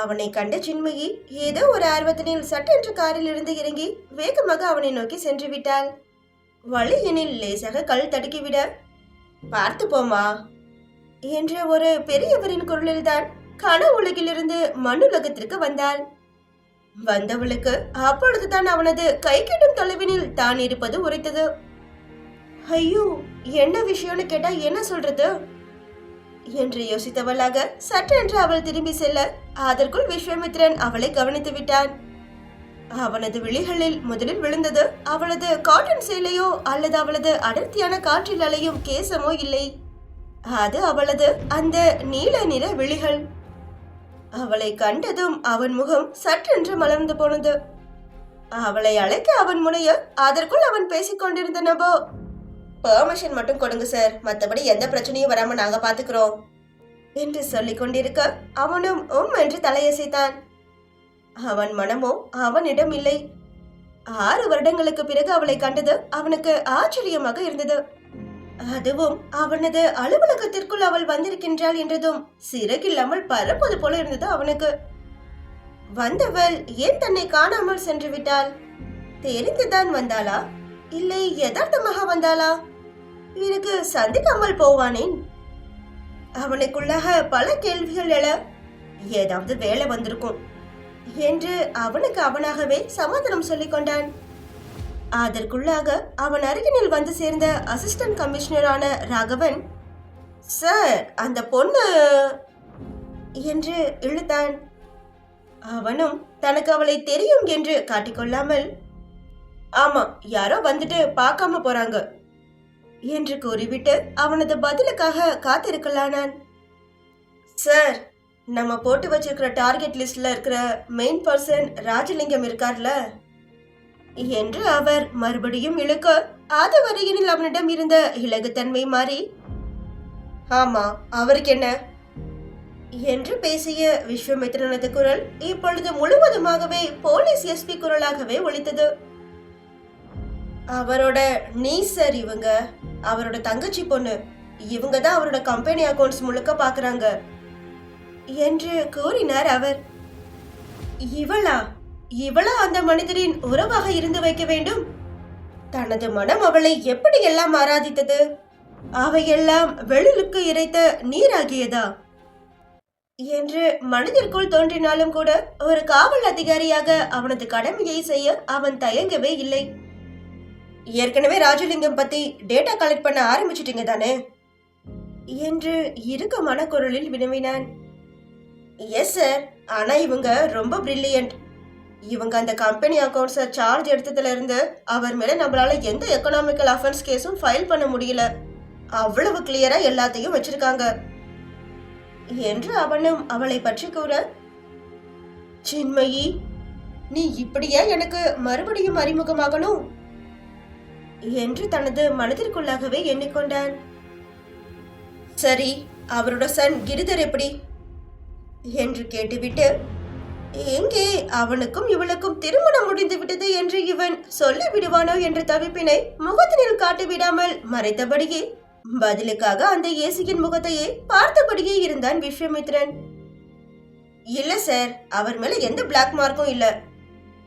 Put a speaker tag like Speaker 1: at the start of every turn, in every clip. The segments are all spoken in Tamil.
Speaker 1: அவனை கண்ட சின்மயி ஏதோ ஒரு ஆர்வத்தினில் சட்டென்று காரில் இருந்து இறங்கி வேகமாக அவனை நோக்கி சென்று விட்டாள். வழியினில் லேசாக கல் தடுக்கிவிட பார்த்து போமா என்ற ஒரு பெரியவரின் குரலில்தான் கன உலகிலிருந்து மண்ணுலகத்திற்கு வந்தாள். வந்தவளுக்கு அப்பொழுதுதான் அவனது கை கெட்டும் தொலைவினில் தான் இருப்பது உரைத்தது. ஐயோ என்ன விஷயம்னு கேட்டா என்ன சொல்றது? என்று யோசித்தவளாக சட்டென்று அவள் திரும்பி செல்ல அதற்குள் விஸ்வமித்ரன் அவளை கவனித்து விட்டான். அவனது விழிகளில் முதலில் விழுந்தது அவளது காட்டன் சேலையோ அல்லது அவளது அடர்த்தியான காற்றில் அலையும் கேசமோ இல்லை. அது அவளது அந்த நீல நிற விழிகள். அவளை கண்டதும் அவன் முகம் சற்றென்று மலர்ந்து போனது. அவளை அழைக்க அவன் முனைய அதற்குள் அவன் பேசிக்கொண்டிருந்தனவோ பெர்மிஷன் மட்டும் கொடுங்க சார் மற்றபடி எந்த பிரச்சனையும் வராம நாங்க பாத்துக்கிறோம். என்று சொல்லிக் கொண்டிருக்க அவனும் உம் என்று தலையசைத்தான். அவன் மனமோ அவனிடம் இல்லை. ஆறு வருடங்களுக்கு பிறகு அவளை கண்டது அவனுக்கு ஆச்சரியமாக இருந்தது. அதுவும் அவனது அலுவலகத்திற்குள் அவள் வந்திருக்கின்றாள் என்றதும் சிறகில்லாமல் பறப்பது போல இருந்தது அவனுக்கு. வந்தவள் ஏன் தன்னை காணாமல் சென்று விட்டாள்? தெரிந்துதான் வந்தாளா? இல்லை யதார்த்தமாக வந்தாளா? எனக்கு சந்திக்காமல் போவானேன். அவனுக்குள்ளாக பல கேள்விகள் எழ ஏதாவது வேலை வந்திருக்கும் என்று அவனுக்கு அவனாகவே சமாதானம் சொல்லிக் கொண்டான். அதற்குள்ளாக அவன் அருகினில் வந்து சேர்ந்த அசிஸ்டன்ட் கமிஷனரான ராகவன் சார் அந்த பொண்ணு என்று இழுத்தான். அவனும் தனக்கு அவளை தெரியும் என்று காட்டிக்கொள்ளாமல் ஆமா யாரோ வந்துட்டு பார்க்காம போறாங்க. என்று கூறிவிட்டு அவனது பதிலுக்காக காத்திருக்கலானான். சார் நம்ம போட்டு வச்சிருக்கிற டார்கெட் லிஸ்ட்ல இருக்கிற மெயின் பர்சன் ராஜலிங்கம் இருக்கார்ல? என்று அவர் மறுபடியும் இழுக்க அது வரையினில் அவனிடம் இருந்த இலகுத்தன்மை மாறி ஆமா அவருக்கு என்ன? என்று பேசிய விஸ்வமித்ரனது குரல் இப்பொழுது முழுவதுமாகவே போலீஸ் எஸ்பி குரலாகவே ஒழித்தது அவரோட நீ சார் இவங்க அவரோட தங்கச்சி பொண்ணு இவங்க தான் அவரோட கம்பெனி அக்கவுண்ட்ஸ் முழுக்க பாக்குறாங்க. என்று கூறினார் அவர். இவளா? இவளா அந்த மனிதரின் உறவாக இருந்து வைக்க வேண்டும்? தனது மனம் அவளை எப்படியெல்லாம் ஆராதித்தது? அவையெல்லாம் வெளிலுக்கு இறைத்த நீராகியதா? என்று மனதிற்குள் தோன்றினாலும் கூட ஒரு காவல் அதிகாரியாக அவனது கடமையை செய்ய அவன் தயங்கவே இல்லை. ஏற்கனவே ராஜலிங்கம் பத்தி டேட்டா கலெக்ட் பண்ண ஆரம்பிச்சிட்டீங்க தானே? என்று இறுக்கமான குரலில் வினவினான். எஸ் சார் ஆனா இவங்க ரொம்ப பிரில்லியன்ட் இவங்க அந்த கம்பெனி அக்கௌண்ட்ஸை சார்ஜ் எடுத்ததுல இருந்து அவர் மேல நம்மளால எந்த எக்கனாமிக்கல் அஃபென்ஸ் கேஸும் ஃபைல் பண்ண முடியல. அவ்வளவு கிளியரா எல்லாத்தையும் வச்சிருக்காங்க. என்று அவனும் அவளை பற்றி கூற சின்மயி நீ இப்படியா எனக்கு மறுபடியும் அறிமுகமாகணும்? என்று தனது மனதிற்குள்ளாகவே எண்ணிக்கொண்டான். சரி அவரோட சன் கிரிதர் எப்படி? என்று கேட்டுவிட்டு எங்கே அவனுக்கும் இவளுக்கும் திருமணம் முடிந்து விட்டது என்று இவன் சொல்லி விடுவானோ என்ற தவிப்பினை முகத்தினில் காட்டி விடாமல் மறைத்தபடியே பதிலுக்காக அந்த ஏசியின் முகத்தையே பார்த்தபடியே இருந்தான் விஸ்வமித்ரன். இல்ல சார் அவர் மேல எந்த பிளாக் மார்க்கும் இல்லை.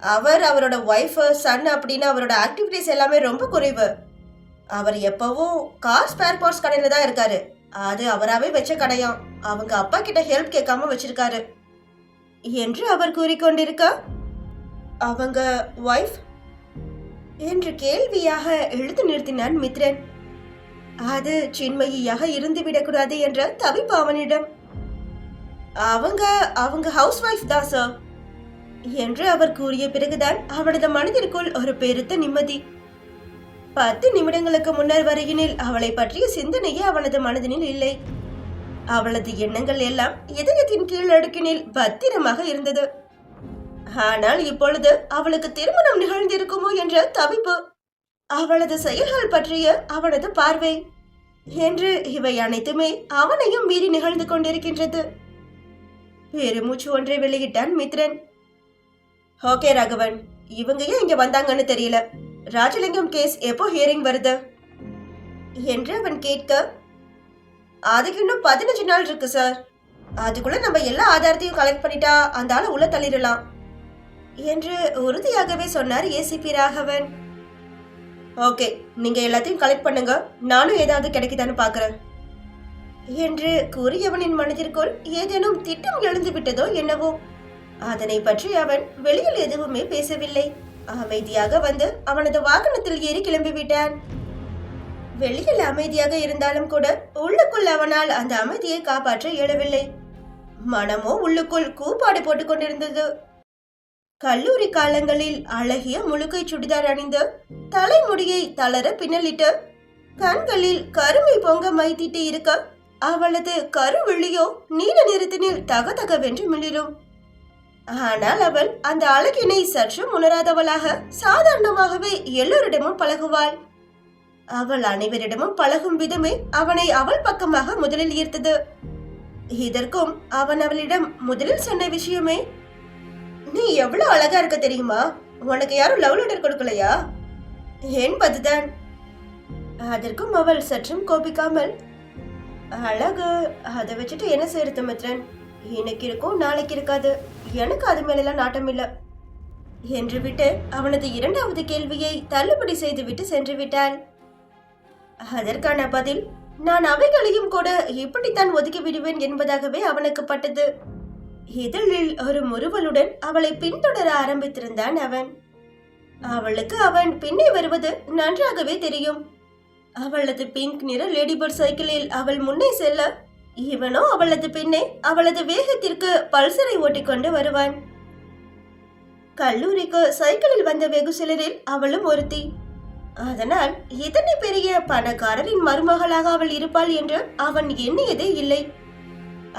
Speaker 1: அவர் அவரோட ஒய்ஃப் சன் அப்படின்னு அவரோட ஆக்டிவிட்டிஸ் எல்லாமே ரொம்ப குறைவு. அவர் எப்பவும் கார் ஸ்பேர் பார்ட்ஸ் கடையில தான் இருக்காரு. அது அவராவே வச்ச கடையாம் அவங்க அப்பா கிட்ட ஹெல்ப் கேட்காம வச்சிருக்காரு. என்று அவர் கூறிக்கொண்டிருக்க? அவங்க ஒய்ஃப் என்று கேள்வியாக எழுத்து நிறுத்தினான் மித்ரன். அது சின்மயியாக இருந்து விடக்கூடாது என்ற தவிப்பு அவனிடம் அவங்க அவங்க ஹவுஸ் ஒய்ஃப் தான் சார் என்று அவர் கூறிய பிறகுதான் அவனது மனதிற்குள் ஒரு பெருத்த நிம்மதி. பத்து நிமிடங்களுக்கு முன்னர் வரையினில் அவளை பற்றிய சிந்தனையே அவனது மனதினில் இல்லை. அவளது எண்ணங்கள் எல்லாம் இதயத்தின் கீழ் அடுக்கினில் பத்திரமாக இருந்தது. ஆனால் இப்பொழுது அவளுக்கு திருமணம் நிகழ்ந்திருக்குமோ என்ற தவிப்பு அவளது செயல்கள் பற்றிய அவனது பார்வை என்று இவை அனைத்துமே அவனையும் மீறி நிகழ்ந்து கொண்டிருக்கின்றது. பெருமூச்சு ஒன்றை வெளியிட்டான் மித்ரன். ஓகே ராகவன். இவங்க ஏன் இங்க வந்தாங்கன்னு தெரியல. ராஜலிங்கம் கேஸ் எப்போ ஹியரிங் வருது? என்று அவன் கேட்க அதுக்கு இன்னும் பதினஞ்சு நாள் இருக்கு சார் அதுக்குள்ள நம்ம எல்லா ஆதாரத்தையும் கலெக்ட் பண்ணிட்டா அந்த ஆளை உள்ள தள்ளிடலாம். என்று உறுதியாகவே சொன்னார் ஏசிபி ராகவன். ஓகே நீங்க எல்லாத்தையும் கலெக்ட் பண்ணுங்க. நானும் ஏதாவது கிடைக்குதான்னு பாக்குறேன். என்று கூறியவனின் மனதிற்குள் ஏதேனும் திட்டம் எழுந்து விட்டதோ என்னவோ அதனை பற்றி அவன் வெளியில் எதுவுமே பேசவில்லை. அமைதியாக வந்து அவனது வாகனத்தில் ஏறி கிளம்பிவிட்டான். வெளியில் அமைதியாக இருந்தாலும் கூட உள்ளுக்குள் அவனால் அந்த அமைதியை காப்பாற்ற இயலவில்லை. மனமோ உள்ளுக்குள் கூப்பாடு போட்டுக் கொண்டிருந்தது. கல்லூரி காலங்களில் அழகிய முழுக்கை சுடிதார் அணிந்து தலைமுடியை தளர பின்னலிட்டு கண்களில் கருமை பொங்க மைத்திட்டு இருக்க அவளது கருவிழியோ நீல நிறத்தினில் தகதகவென்று மிளிரும் ஆனால் அவள் அந்த அழகினை சற்றும் உணராதவளாக சாதாரணமாகவே எல்லோரிடமும் பழகுவாள். அவள் அனைவரிடமும் பழகும் விதமே அவனை அவள் பக்கமாக முதலில் ஈர்த்தது. இதற்கும் அவன் அவளிடம் முதலில் சொன்ன விஷயமே நீ எவ்வளவு அழகா இருக்க தெரியுமா? உனக்கு யாரும் லவ் லெட்டர் கொடுக்கலையா? என்பதுதான். அதற்கும் அவள் சற்றும் கோபிக்காமல் அழகு அதை வச்சுட்டு என்ன செய்யறது மித்ரன்? இன்னைக்கு இருக்கும் நாளைக்கு இருக்காது. எனக்கு அது மேலெல்லாம் நாட்டம் இல்லை என்று விட்டு அவனது இரண்டாவது கேள்வியை தள்ளுபடி செய்துவிட்டு சென்று விட்டாள். அதற்கான பதில் நான் அவைகளையும் கூட இப்படித்தான் ஒதுக்கி விடுவேன் என்பதாகவே அவனுக்கு பட்டது. இதழில் ஒரு முறுவலுடன் அவளை பின்தொடர ஆரம்பித்திருந்தான் அவன். அவளுக்கு அவன் பின்னே வருவது நன்றாகவே தெரியும். அவளது பிங்க் நிற லேடிபர்ட் சைக்கிளில் அவள் முன்னே செல்ல இவனோ அவளது பின்னே அவளது வேகத்திற்கு பல்சரை ஓட்டிக்கொண்டு வருவான். கல்லூரிக்கு சைக்கிளில் வந்த வெகு சிலரில் அவளும் ஒருத்தி. அதனால் இத்தனை பெரிய பணக்காரரின் மருமகளாக அவள் இருப்பாள் என்று அவன் எண்ணியதே இல்லை.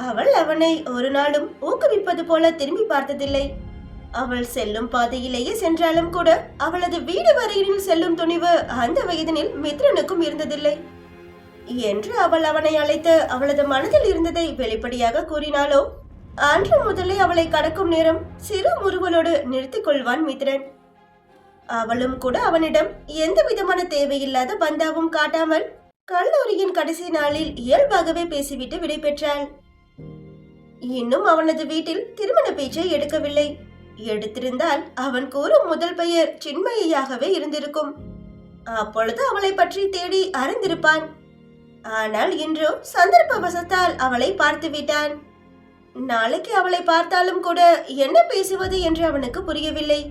Speaker 1: அவள் அவனை ஒரு நாளும் ஊக்குவிப்பது போல திரும்பி பார்த்ததில்லை. அவள் செல்லும் பாதையிலேயே சென்றாலும் கூட அவளது வீடு வரையினில் செல்லும் துணிவு அந்த வயதினில் மித்ரனுக்கும் இருந்ததில்லை. என்று அவள் அவனை அழைத்து அவளது மனதில் இருந்ததை வெளிப்படையாக கூறினாலோ அன்று முதலே அவளை கடக்கும் நேரம் சிறு முறுவலோடு நிறுத்திக் கொள்வான் மித்ரன். அவளும் கூட அவனிடம் எந்த விதமான தேவையில்லாத பந்தாவும் காட்டாமல் கல்லூரியின் கடைசி நாளில் இயல்பாகவே பேசிவிட்டு விடைபெற்றாள். இன்னும் அவனது வீட்டில் திருமண பேச்சை எடுக்கவில்லை. எடுத்திருந்தால் அவன் கூறும் முதல் பெயர் சின்மயியாகவே இருந்திருக்கும். அப்பொழுது அவளை பற்றி தேடி அறிந்திருப்பான். ஆனால் இன்றோ சந்தர்ப்பவசத்தால் அவளை பார்த்து விட்டான். நாளைக்கு அவளை பார்த்தாலும் கூட என்ன பேசுவது என்று அவனுக்கு புரியவில்லை.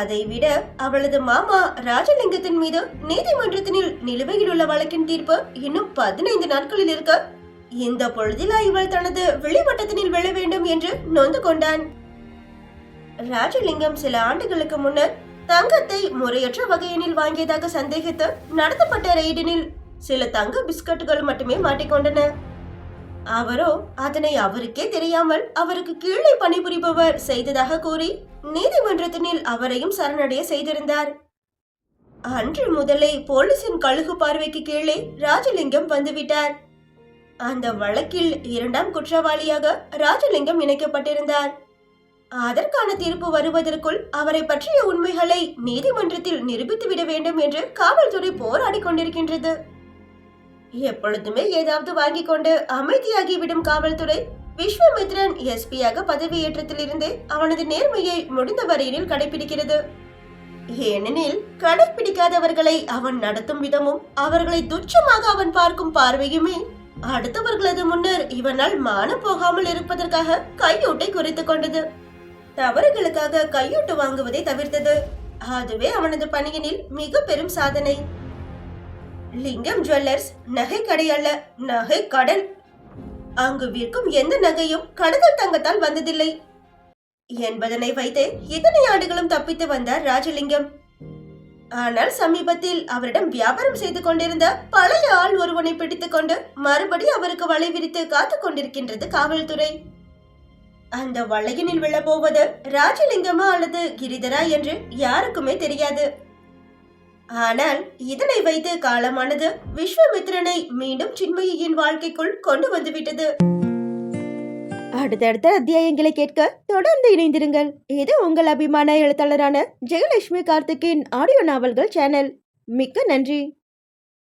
Speaker 1: அதைவிட அவளது மாமா ராஜலிங்கத்தின் மீது நீதிமன்றத்தினில் நிலுவையில் உள்ள வழக்கின் தீர்ப்பு இன்னும் பதினைந்து நாட்களில் இருக்க இந்த பொழுதிலா இவள் தனது வெளிவட்டத்தினில் விழ வேண்டும் என்று நொந்து கொண்டான். ராஜலிங்கம் சில ஆண்டுகளுக்கு முன்னர் தங்கத்தை முறையற்ற வகையினில் வாங்கியதாக சந்தேகித்து நடத்தப்பட்ட ரெய்டினில் சில தங்க பிஸ்கட்டுகள் மட்டுமே மாட்டிக்கொண்டன. அவரோ அதனை அவருக்கே தெரியாமல் அவருக்கு கீழே பணிபுரிபவர் செய்ததாக கூறி நீதிமன்றத்தினில் அவரையும் சரணடைய செய்திருந்தார். அன்று முதலே போலீசின் கழுகு பார்வைக்கு கீழே ராஜலிங்கம் வந்துவிட்டார். அந்த வழக்கில் இரண்டாம் குற்றவாளியாக ராஜலிங்கம் இணைக்கப்பட்டிருந்தார். அதற்கான தீர்ப்பு வருவதற்குள் அவரை பற்றிய உண்மைகளை நீதிமன்றத்தில் நிரூபித்து விட வேண்டும் என்று காவல்துறை போராடி கொண்டிருக்கின்றது. எப்பொழுதுமே ஏதாவது வாங்கிக் கொண்டு அமைதியாகிவிடும் காவல்துறை. விஸ்வமித்ரன் எஸ்பியாக பதவியேற்றத்திலிருந்தே அவனது நேர்மையை முடிந்த வரையினில் கடைபிடிக்கிறது ஏனெனில் கடைப்பிடிக்காதவர்களை அவன் நடத்தும் விதமும் அவர்களை துச்சமாக அவன் பார்க்கும் பார்வையுமே அடுத்தவர்களது முன்னர் இவனால் மானம் போகாமல் இருப்பதற்காக கையூட்டை குறைத்துக் கொண்டது. தவறுகளுக்காக கையூட்டு வாங்குவதை தவிர்த்தது. அதுவே அவனது பணியினில் மிக பெரும் சாதனை. லிங்கம் ஜுவல்லர்ஸ் நகை கடை அல்ல நகை கடன். அங்கு விற்கும் எந்த நகையும் கடத்தல் தங்கத்தால் வந்ததில்லை. என்பதனை வைத்து எத்தனை ஆண்டுகளும் தப்பித்து வந்தார் ராஜலிங்கம். ஆனால் சமீபத்தில் அவரிடம் வியாபாரம் செய்து கொண்டிருந்த பழைய ஆள் ஒருவனை பிடித்துக் கொண்டு மறுபடி அவருக்கு வலை விரித்து காத்துக் கொண்டிருக்கின்றது காவல்துறை. அந்த வளையனில் விழப்போவது ராஜலிங்கமா அல்லது கிரிதரா என்று யாருக்குமே தெரியாது. ஆனால் இதனை வைத்து காலமானது விஸ்வமித்ரனை மீண்டும் சின்மயியின் வாழ்க்கைக்குள் கொண்டு வந்துவிட்டது.
Speaker 2: அடுத்தடுத்த அத்தியாயங்களை கேட்க தொடர்ந்து இணைந்திருங்கள். இது உங்கள் அபிமான எழுத்தாளரான ஜெயலட்சுமி கார்த்திகேயன் ஆடியோ நாவல்கள் சேனல். மிக்க நன்றி.